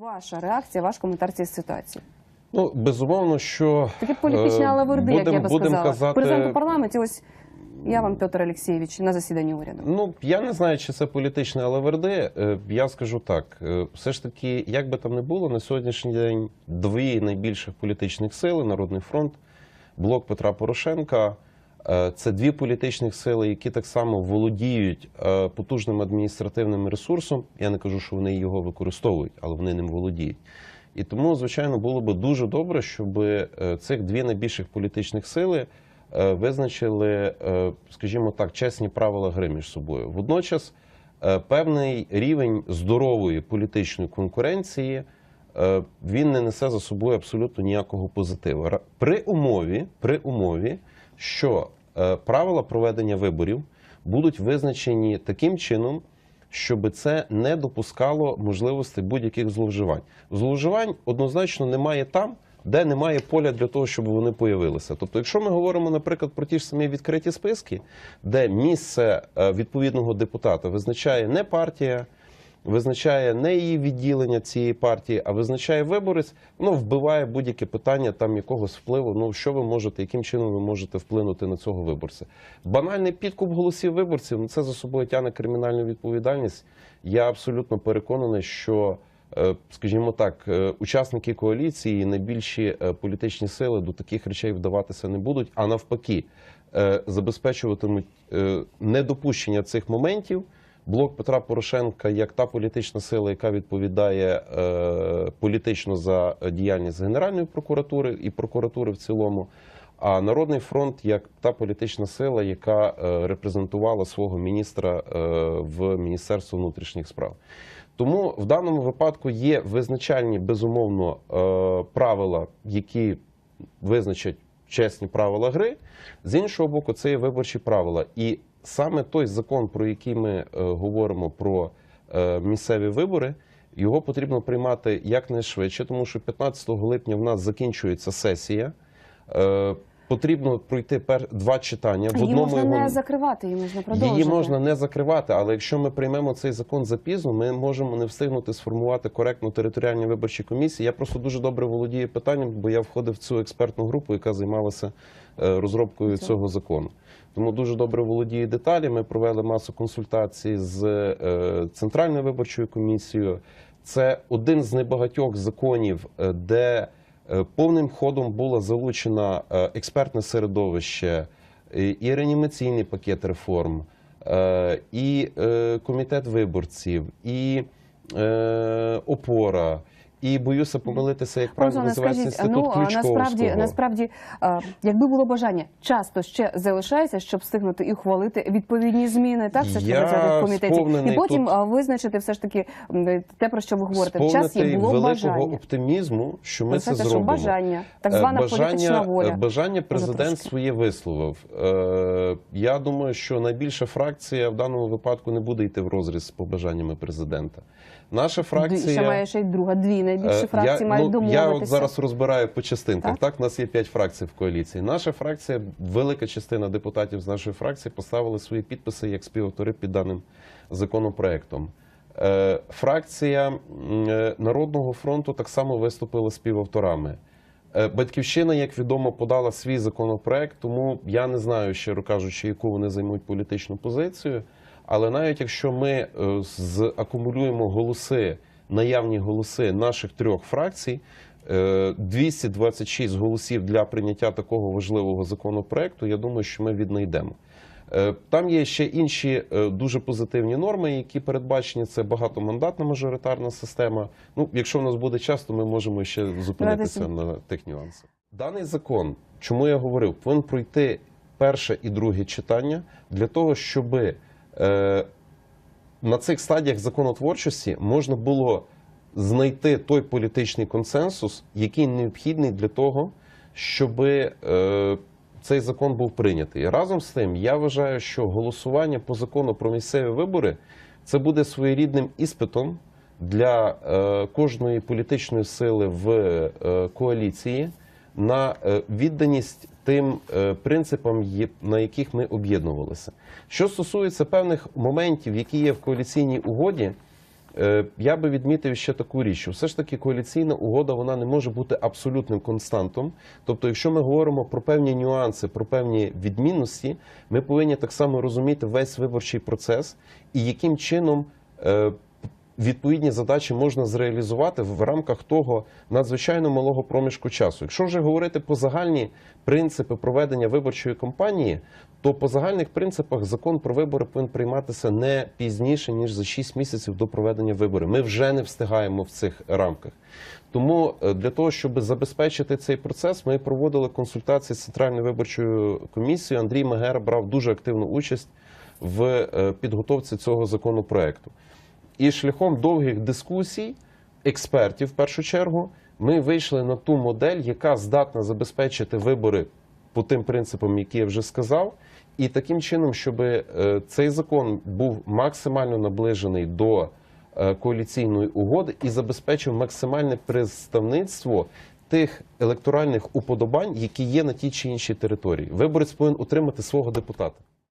Ваша реакція, ваш коментар цієї ситуації. Ну, безумовно, що Таке політичне е, алаверди, як я би сказала. казати- Президент у парламенті, ось я вам, Петр Олексійович, на засіданні уряду. Ну, я не знаю, чи це політичне алаверди. Е, Я скажу так: е, все ж таки, як би там не було, на сьогоднішній день дві найбільших політичних сили Народний фронт, блок Петра Порошенка. Е, Це дві політичних сили, які так само володіють е, потужним адміністративним ресурсом. Я не кажу, що вони його використовують, але вони ним володіють. І тому, звичайно, було би дуже добре, щоб е, цих дві найбільших політичних сили визначили, скажімо так, чесні правила гри між собою. Водночас певний рівень здорової політичної конкуренції він не несе за собою абсолютно ніякого позитиву. При умові, при умові, що е, правила проведення виборів будуть визначені таким чином, щоб це не допускало можливості будь-яких зловживань. Зловживань однозначно немає там, де немає поля для того, щоб вони появилися. Тобто, якщо ми говоримо, наприклад, про ті ж самі відкриті списки, де місце е, відповідного депутата визначає не партія, визначає не її відділення цієї партії, а визначає виборець, воно вбиває будь-яке питання там якогось впливу. Ну що ви можете, яким чином ви можете вплинути на цього виборця? Банальний підкуп голосів виборців ну, це за собою тягне кримінальну відповідальність. Я абсолютно переконаний, що. е, Скажімо так, е, учасники коаліції, найбільші е, політичні сили до таких речей вдаватися не будуть, а навпаки, забезпечуватимуть недопущення цих моментів. Блок Петра Порошенка як та політична сила, яка відповідає е, політично за діяльність Генеральної прокуратури і прокуратури в цілому. А Народний фронт як та політична сила, яка е, репрезентувала свого міністра е, в Міністерство внутрішніх справ. Тому в даному випадку є визначальні безумовно е, правила, які визначать чесні правила гри. З іншого боку, це є виборчі правила. І саме той закон, про який ми е, говоримо про е, місцеві вибори, його потрібно приймати якнайшвидше, тому що 15 липня в нас закінчується сесія. Е, Потрібно пройти пер два читання. В Її одному можна його не закривати, її можна продовжити. Її можна не закривати, але якщо ми приймемо цей закон запізно, ми можемо не встигнути сформувати коректну територіальні виборчі комісії. Я просто дуже добре володію питанням, бо я входив в цю експертну групу, яка займалася розробкою Цього. цього закону. Тому дуже добре володію деталі. Ми провели масу консультацій з е, центральною виборчою комісією. Це один з небагатьох законів, е, де е, повним ходом було залучено експертне середовище, і реанімаційний пакет реформ, і комітет виборців, і опора. І боюся помилитися, як правильно називається інститут ну Ключковського. насправді, насправді, е, якби було бажання, часто ще залишається, щоб встигнути і ухвалити відповідні зміни, так все ж таки в комітеті, і потім тут- визначити все ж таки те, про що ви говорите. Час є було великого бажання. оптимізму, що ми Ви це що зробимо. бажання, так Е, звана бажання, політична воля. е, Бажання президент своє висловив. Е, Я думаю, що найбільша фракція в даному випадку не буде йти в розріз з побажаннями президента. Наша фракція ще має ще й друга, дві найбільші Е, фракції мають ну, домовитися. Я от зараз розбираю по частинках. Так? Так? у нас є п'ять фракцій в коаліції. Наша фракція, велика частина депутатів з нашої фракції поставили свої підписи як співавтори під даним законопроектом. Е, Фракція е, Народного фронту так само виступила співавторами. Батьківщина, як відомо, подала свій законопроект, тому я не знаю, щиро кажучи, яку вони займуть політичну позицію. Але навіть якщо ми закумулюємо голоси, наявні голоси наших трьох фракцій, е, 226 голосів для прийняття такого важливого законопроекту, я думаю, що ми віднайдемо. Е, Там є ще інші е, дуже позитивні норми, які передбачені. Це багатомандатна мажоритарна система. Ну, якщо в нас буде час, то ми можемо ще зупинитися на тих нюансах. Даний закон, чому я говорив, повинен пройти перше і друге читання для того, щоб е, на цих стадіях законотворчості можна було знайти той політичний консенсус, який необхідний для того, щоб е, цей закон був прийнятий. Разом з тим, я вважаю, що голосування по закону про місцеві вибори це буде своєрідним іспитом для е, кожної політичної сили в е, коаліції на відданість тим е, принципам, на яких ми об'єднувалися. Що стосується певних моментів, які є в коаліційній угоді, Е, Я би відмітив ще таку річ, що все ж таки коаліційна угода вона не може бути абсолютним константом. Тобто, якщо ми говоримо про певні нюанси, про певні відмінності, ми повинні так само розуміти весь виборчий процес і яким чином е, відповідні задачі можна зреалізувати в рамках того надзвичайно малого проміжку часу. Якщо вже говорити про загальні принципи проведення виборчої кампанії, то по загальних принципах закон про вибори повинен прийматися не пізніше ніж за 6 місяців до проведення виборів. Ми вже не встигаємо в цих рамках. Тому е, для того, щоб забезпечити цей процес, ми проводили консультації з центральною виборчою комісією. Андрій Мегера брав дуже активну участь в е, підготовці цього законопроекту. І шляхом довгих дискусій експертів, в першу чергу, ми вийшли на ту модель, яка здатна забезпечити вибори по тим принципам, які я вже сказав, і таким чином, щоб е, цей закон був максимально наближений до е, коаліційної угоди і забезпечив максимальне представництво тих електоральних уподобань, які є на тій чи іншій території. Виборець повинен утримати свого депутата.